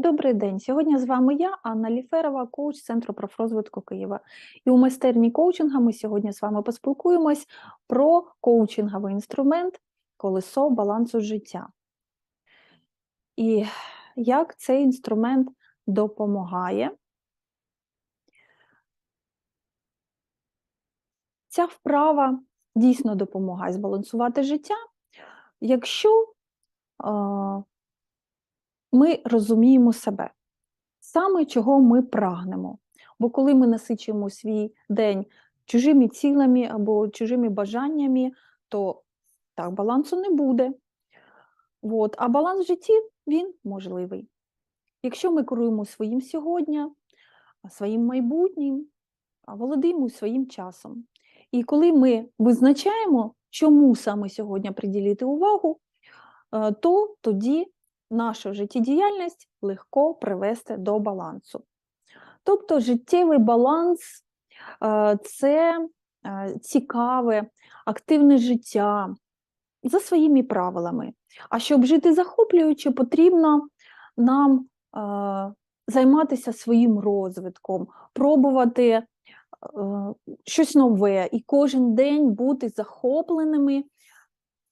Добрий день. Сьогодні з вами я, Анна Ліферова, коуч Центру профрозвитку Києва. І у майстерні коучинга ми сьогодні з вами поспілкуємось про коучинговий інструмент колесо балансу життя. І як цей інструмент допомагає. Ця вправа дійсно допомагає збалансувати життя, якщо ми розуміємо себе, саме чого ми прагнемо. Бо коли ми насичуємо свій день чужими цілами або чужими бажаннями, то так балансу не буде. От. А баланс в житті він можливий. Якщо ми керуємо своїм сьогодні, своїм майбутнім, володіємо своїм часом. І коли ми визначаємо, чому саме сьогодні приділити увагу, е, то тоді нашу життєдіяльність легко привести до балансу. Тобто життєвий баланс е, це е, цікаве, активне життя за своїми правилами. А щоб жити захоплюючи, потрібно нам е, займатися своїм розвитком, пробувати щось нове і кожен день бути захопленими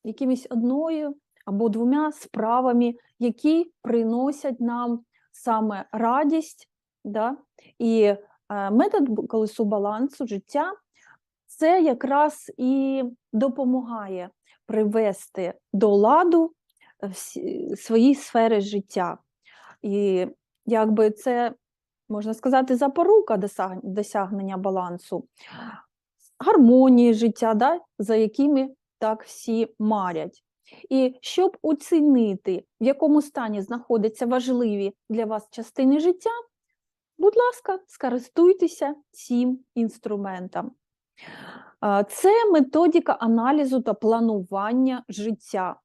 якимось одною або двома справами, які приносять нам саме радість. Да? І е, метод колесу балансу життя це якраз і допомагає привести до ладу свої сфери життя. І якби це, можна сказати, запорука досягнення балансу, гармонії життя, да? за якими так всі марять. І щоб оцінити, в якому стані знаходяться важливі для вас частини життя, будь ласка, скористуйтеся цим інструментом. Це методика аналізу та планування життя.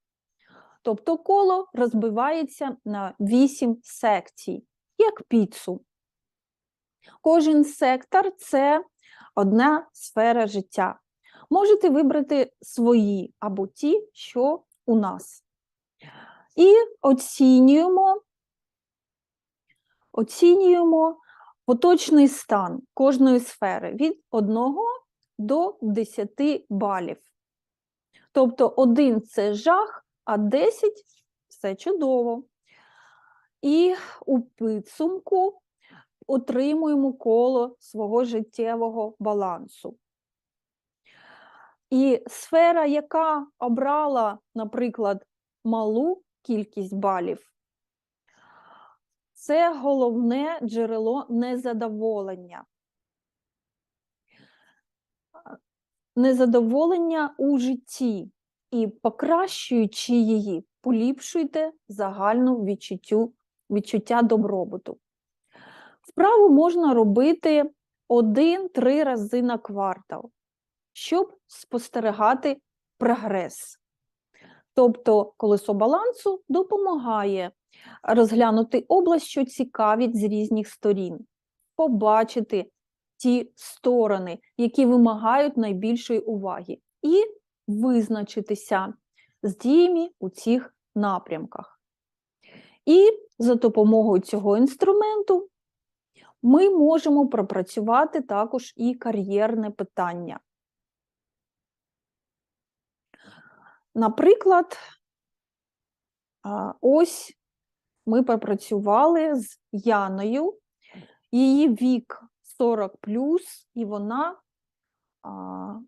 Тобто коло розбивається на 8 секцій, як піцу. Кожен сектор це одна сфера життя. Можете вибрати свої або ті, що у нас. І оцінюємо, оцінюємо поточний стан кожної сфери від 1 до 10 балів. Тобто 1 це жах, а 10 це чудово. І у підсумку отримуємо коло свого життєвого балансу. І сфера, яка обрала, наприклад, малу кількість балів, це головне джерело незадоволення. Незадоволення у житті і покращуючи її, поліпшуйте загальну відчуттю, відчуття добробуту. Вправу можна робити один-три рази на квартал щоб спостерігати прогрес. Тобто колесо балансу допомагає розглянути область, що цікавить з різних сторін, побачити ті сторони, які вимагають найбільшої уваги, і визначитися з діями у цих напрямках. І за допомогою цього інструменту ми можемо пропрацювати також і кар'єрне питання. Наприклад, ось ми попрацювали з Яною, її вік 40, і вона а,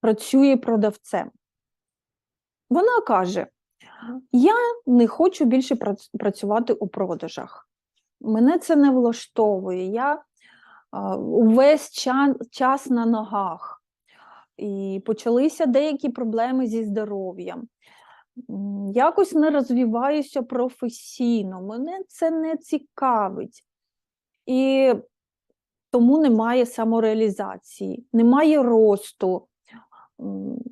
працює продавцем. Вона каже: Я не хочу більше працювати у продажах. Мене це не влаштовує. Я увесь час, час на ногах і почалися деякі проблеми зі здоров'ям. Якось не розвиваюся професійно, мене це не цікавить. І тому немає самореалізації, немає росту,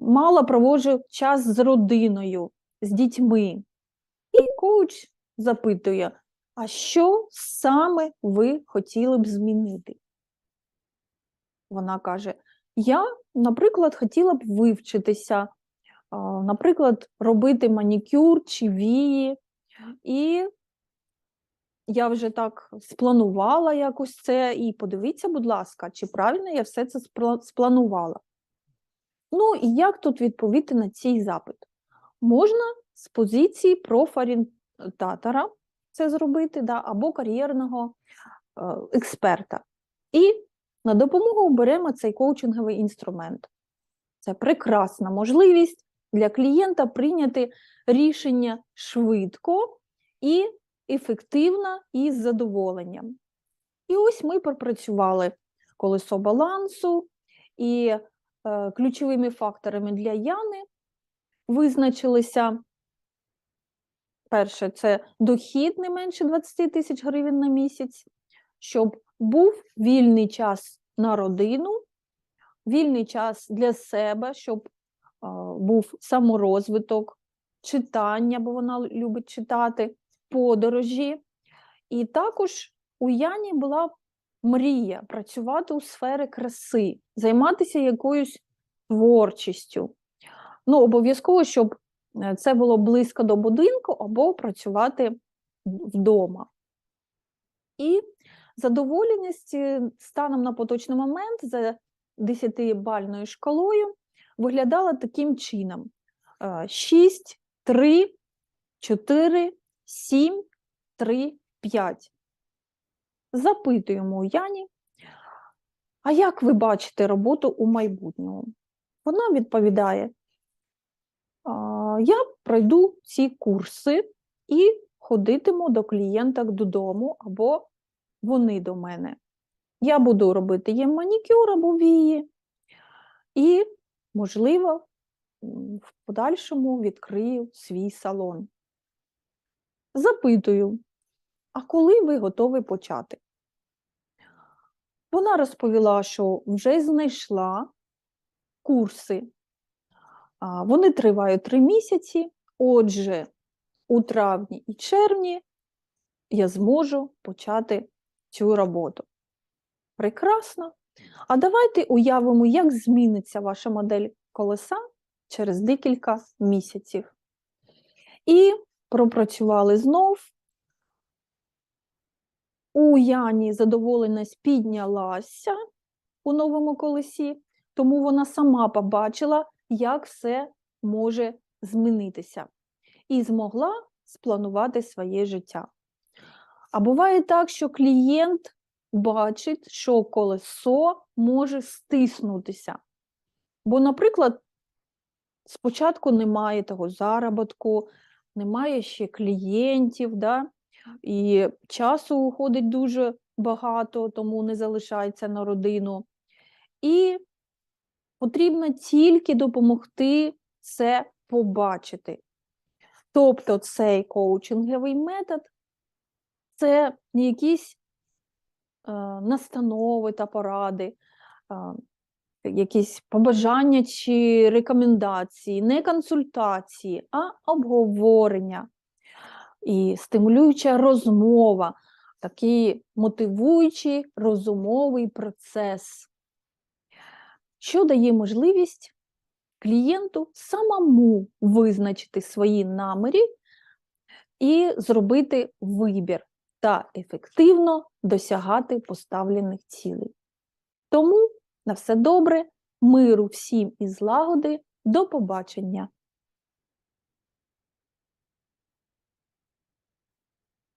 мало проводжу час з родиною, з дітьми. І коуч запитує, а що саме ви хотіли б змінити? Вона каже: Я наприклад, хотіла б вивчитися, наприклад, робити манікюр чи вії, і я вже так спланувала якось це, і подивіться, будь ласка, чи правильно я все це спланувала. Ну, і як тут відповісти на цей запит? Можна з позиції профорієнтатора це зробити, да, або кар'єрного е, експерта. І на допомогу беремо цей коучинговий інструмент. Це прекрасна можливість для клієнта прийняти рішення швидко і ефективно і з задоволенням. І ось ми пропрацювали колесо балансу, і е, ключовими факторами для Яни визначилися. Перше, це дохід не менше 20 тисяч гривень на місяць, щоб був вільний час на родину, вільний час для себе, щоб був саморозвиток, читання, бо вона любить читати, подорожі. І також у Яні була мрія працювати у сфері краси, займатися якоюсь творчістю. Ну, обов'язково, щоб е, це було близько до будинку або працювати вдома. І задоволеність станом на поточний момент за 10-бальною шкалою виглядала таким чином: Е, 6, 3, 4, 7, 3, 5. Запитуємо у Яні, а як ви бачите роботу у майбутньому? Вона відповідає: я пройду ці курси і ходитиму до клієнток додому, або вони до мене. Я буду робити їм манікюр або вії, і, можливо, в подальшому відкрию свій салон. Запитую, а коли ви готові почати? Вона розповіла, що вже знайшла курси. Вони тривають три місяці. Отже, у травні і червні я зможу почати цю роботу. Прекрасно. А давайте уявимо, як зміниться ваша модель колеса через декілька місяців. І пропрацювали знов. У Яні задоволеність піднялася у новому колесі, тому вона сама побачила, як все може змінитися, і змогла спланувати своє життя. А буває так, що клієнт бачить, що колесо може стиснутися. Бо, наприклад, спочатку немає того заробітку, немає ще клієнтів, да? і часу уходить дуже багато, тому не залишається на родину. І потрібно тільки допомогти це побачити. Тобто цей коучинговий метод це не якісь е, настанови та поради, е, якісь побажання чи рекомендації, не консультації, а обговорення. І стимулююча розмова, такий мотивуючий розумовий процес, що дає можливість клієнту самому визначити свої намірі і зробити вибір та ефективно досягати поставлених цілей. Тому на все добре, миру всім і злагоди, до побачення!